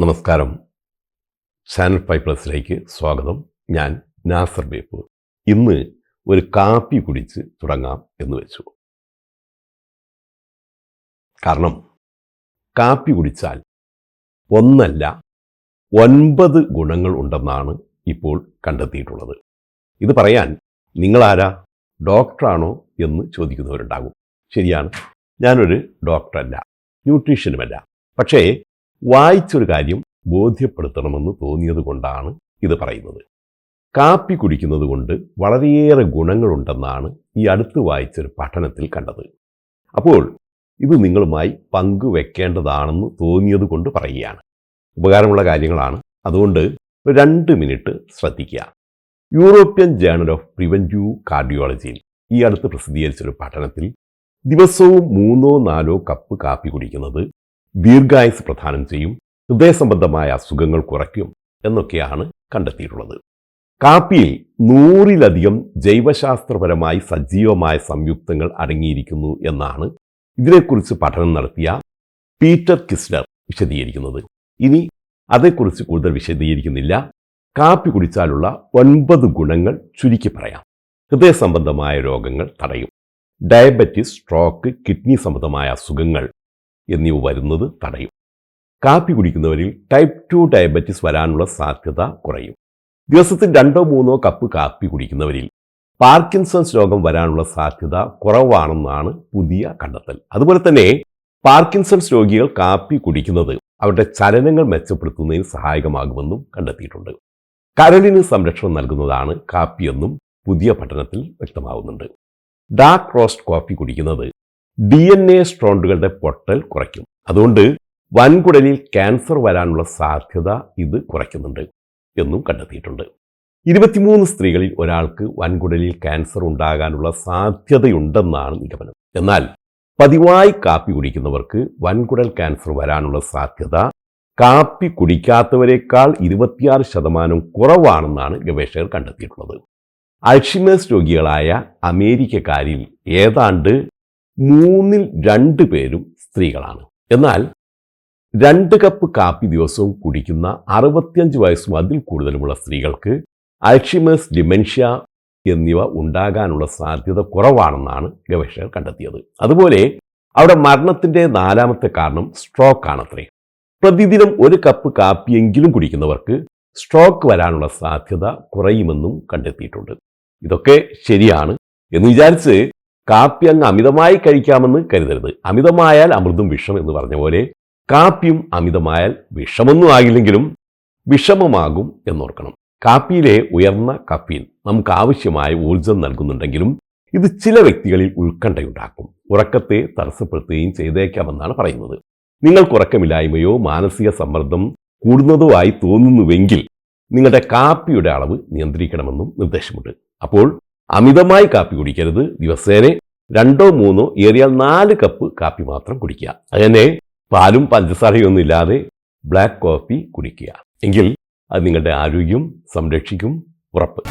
നമസ്കാരം. Channel five പ്ലസിലേക്ക് സ്വാഗതം. ഞാൻ നാസർ ബേപ്പൂർ. ഇന്ന് ഒരു കാപ്പി കുടിച്ച് തുടങ്ങാം എന്ന് വെച്ചു. കാരണം കാപ്പി കുടിച്ചാൽ ഒന്നല്ല ഒൻപത് ഗുണങ്ങൾ ഉണ്ടെന്നാണ് ഇപ്പോൾ കണ്ടെത്തിയിട്ടുള്ളത്. ഇത് പറയാൻ നിങ്ങളാരാ? ഡോക്ടറാണോ എന്ന് ചോദിക്കുന്നവരുണ്ടാകും. ശരിയാണ് ഞാനൊരു ഡോക്ടറല്ല ന്യൂട്രീഷ്യനുമല്ല. പക്ഷേ വായിച്ചൊരു കാര്യം ബോധ്യപ്പെടുത്തണമെന്ന് തോന്നിയത് കൊണ്ടാണ് ഇത് പറയുന്നത്. കാപ്പി കുടിക്കുന്നത് കൊണ്ട് വളരെയേറെ ഗുണങ്ങളുണ്ടെന്നാണ് ഈ അടുത്ത് വായിച്ചൊരു പഠനത്തിൽ കണ്ടത്. അപ്പോൾ ഇത് നിങ്ങളുമായി പങ്കുവെക്കേണ്ടതാണെന്ന് തോന്നിയത് കൊണ്ട് പറയുകയാണ്. ഉപകാരമുള്ള കാര്യങ്ങളാണ്. അതുകൊണ്ട് രണ്ട് മിനിറ്റ് ശ്രദ്ധിക്കുക. യൂറോപ്യൻ ജേണൽ ഓഫ് പ്രിവെന്റീവ് കാർഡിയോളജിയിൽ ഈ അടുത്ത് പ്രസിദ്ധീകരിച്ചൊരു പഠനത്തിൽ ദിവസവും മൂന്നോ നാലോ കപ്പ് കാപ്പി കുടിക്കുന്നത് ദീർഘായുസ് പ്രദാനം ചെയ്യും ഹൃദയ സംബന്ധമായ അസുഖങ്ങൾ കുറയ്ക്കും എന്നൊക്കെയാണ് കണ്ടെത്തിയിട്ടുള്ളത്. കാപ്പിയിൽ നൂറിലധികം ജൈവശാസ്ത്രപരമായി സജീവമായ സംയുക്തങ്ങൾ അടങ്ങിയിരിക്കുന്നു എന്നാണ് ഇതിനെക്കുറിച്ച് പഠനം നടത്തിയ പീറ്റർ കിസ്ലർ വിശദീകരിക്കുന്നത്. ഇനി അതേക്കുറിച്ച് കൂടുതൽ വിശദീകരിക്കുന്നില്ല. കാപ്പി കുടിച്ചാലുള്ള ഒൻപത് ഗുണങ്ങൾ ചുരുക്കി പറയാം. ഹൃദയ സംബന്ധമായ രോഗങ്ങൾ തടയും. ഡയബറ്റിസ് സ്ട്രോക്ക് കിഡ്നി സംബന്ധമായ അസുഖങ്ങൾ എന്നിവ വരുന്നത് തടയും. കാപ്പി കുടിക്കുന്നവരിൽ ടൈപ്പ് ടു ഡയബറ്റിസ് വരാനുള്ള സാധ്യത കുറയും. ദിവസത്തിൽ രണ്ടോ മൂന്നോ കപ്പ് കാപ്പി കുടിക്കുന്നവരിൽ പാർക്കിൻസൺസ് രോഗം വരാനുള്ള സാധ്യത കുറവാണെന്നാണ് പുതിയ കണ്ടെത്തൽ. അതുപോലെ തന്നെ പാർക്കിൻസൺസ് രോഗികൾ കാപ്പി കുടിക്കുന്നത് അവരുടെ ചലനങ്ങൾ മെച്ചപ്പെടുത്തുന്നതിന് സഹായകമാകുമെന്നും കണ്ടെത്തിയിട്ടുണ്ട്. കരളിന് സംരക്ഷണം നൽകുന്നതാണ് കാപ്പിയെന്നും പുതിയ പഠനത്തിൽ വ്യക്തമാവുന്നുണ്ട്. ഡാർക്ക് റോസ്റ്റ് കോഫി കുടിക്കുന്നത് ഡി എൻ എ സ്ട്രോണ്ടുകളുടെ പൊട്ടൽ കുറയ്ക്കും. അതുകൊണ്ട് വൻകുടലിൽ ക്യാൻസർ വരാനുള്ള സാധ്യത ഇത് കുറയ്ക്കുന്നുണ്ട് എന്നും കണ്ടെത്തിയിട്ടുണ്ട്. ഇരുപത്തിമൂന്ന് സ്ത്രീകളിൽ ഒരാൾക്ക് വൻകുടലിൽ ക്യാൻസർ ഉണ്ടാകാനുള്ള സാധ്യതയുണ്ടെന്നാണ് നിഗമനം. എന്നാൽ പതിവായി കാപ്പി കുടിക്കുന്നവർക്ക് വൻകുടൽ ക്യാൻസർ വരാനുള്ള സാധ്യത കാപ്പി കുടിക്കാത്തവരെക്കാൾ ഇരുപത്തിയാറ് ശതമാനം കുറവാണെന്നാണ് ഗവേഷകർ കണ്ടെത്തിയിട്ടുള്ളത്. അൾഷിമേഴ്സ് രോഗികളായ അമേരിക്കക്കാരിൽ ഏതാണ്ട് മൂന്നിൽ രണ്ട് പേരും സ്ത്രീകളാണ്. എന്നാൽ രണ്ട് കപ്പ് കാപ്പി ദിവസവും കുടിക്കുന്ന അറുപത്തിയഞ്ച് വയസ്സും അതിൽ കൂടുതലുമുള്ള സ്ത്രീകൾക്ക് അൾഷിമേഴ്സ് ഡിമെൻഷ്യ എന്നിവ ഉണ്ടാകാനുള്ള സാധ്യത കുറവാണെന്നാണ് ഗവേഷകർ കണ്ടെത്തിയത്. അതുപോലെ അവിടെ മരണത്തിന്റെ നാലാമത്തെ കാരണം സ്ട്രോക്ക് ആണത്രേ. പ്രതിദിനം ഒരു കപ്പ് കാപ്പിയെങ്കിലും കുടിക്കുന്നവർക്ക് സ്ട്രോക്ക് വരാനുള്ള സാധ്യത കുറയുമെന്നും കണ്ടെത്തിയിട്ടുണ്ട്. ഇതൊക്കെ ശരിയാണ് എന്ന് വിചാരിച്ച് കാപ്പി അങ്ങ് അമിതമായി കഴിക്കാമെന്ന് കരുതരുത്. അമിതമായാൽ അമൃതും വിഷം എന്ന് പറഞ്ഞ പോലെ കാപ്പിയും അമിതമായാൽ വിഷമൊന്നും ആകില്ലെങ്കിലും വിഷമമാകും എന്നോർക്കണം. കാപ്പിയിലെ ഉയർന്ന കഫീൻ നമുക്ക് ആവശ്യമായ ഊർജം നൽകുന്നുണ്ടെങ്കിലും ഇത് ചില വ്യക്തികളിൽ ഉത്കണ്ഠയുണ്ടാക്കും. ഉറക്കത്തെ തടസ്സപ്പെടുത്തുകയും ചെയ്തേക്കാമെന്നാണ് പറയുന്നത്. നിങ്ങൾക്ക് ഉറക്കമില്ലായ്മയോ മാനസിക സമ്മർദ്ദം കൂടുന്നതോ ആയി തോന്നുന്നുവെങ്കിൽ നിങ്ങളുടെ കാപ്പിയുടെ അളവ് നിയന്ത്രിക്കണമെന്നും നിർദ്ദേശമുണ്ട്. അപ്പോൾ അമിതമായി കാപ്പി കുടിക്കരുത്. ദിവസേന രണ്ടോ മൂന്നോ ഏറിയാൽ നാല് കപ്പ് കാപ്പി മാത്രം കുടിക്കുക. അങ്ങനെ പാലും പഞ്ചസാരയൊന്നും ഇല്ലാതെ ബ്ലാക്ക് കോഫി കുടിക്കുക. എങ്കിൽ അത് നിങ്ങളുടെ ആരോഗ്യം സംരക്ഷിക്കും. ഉറപ്പ്.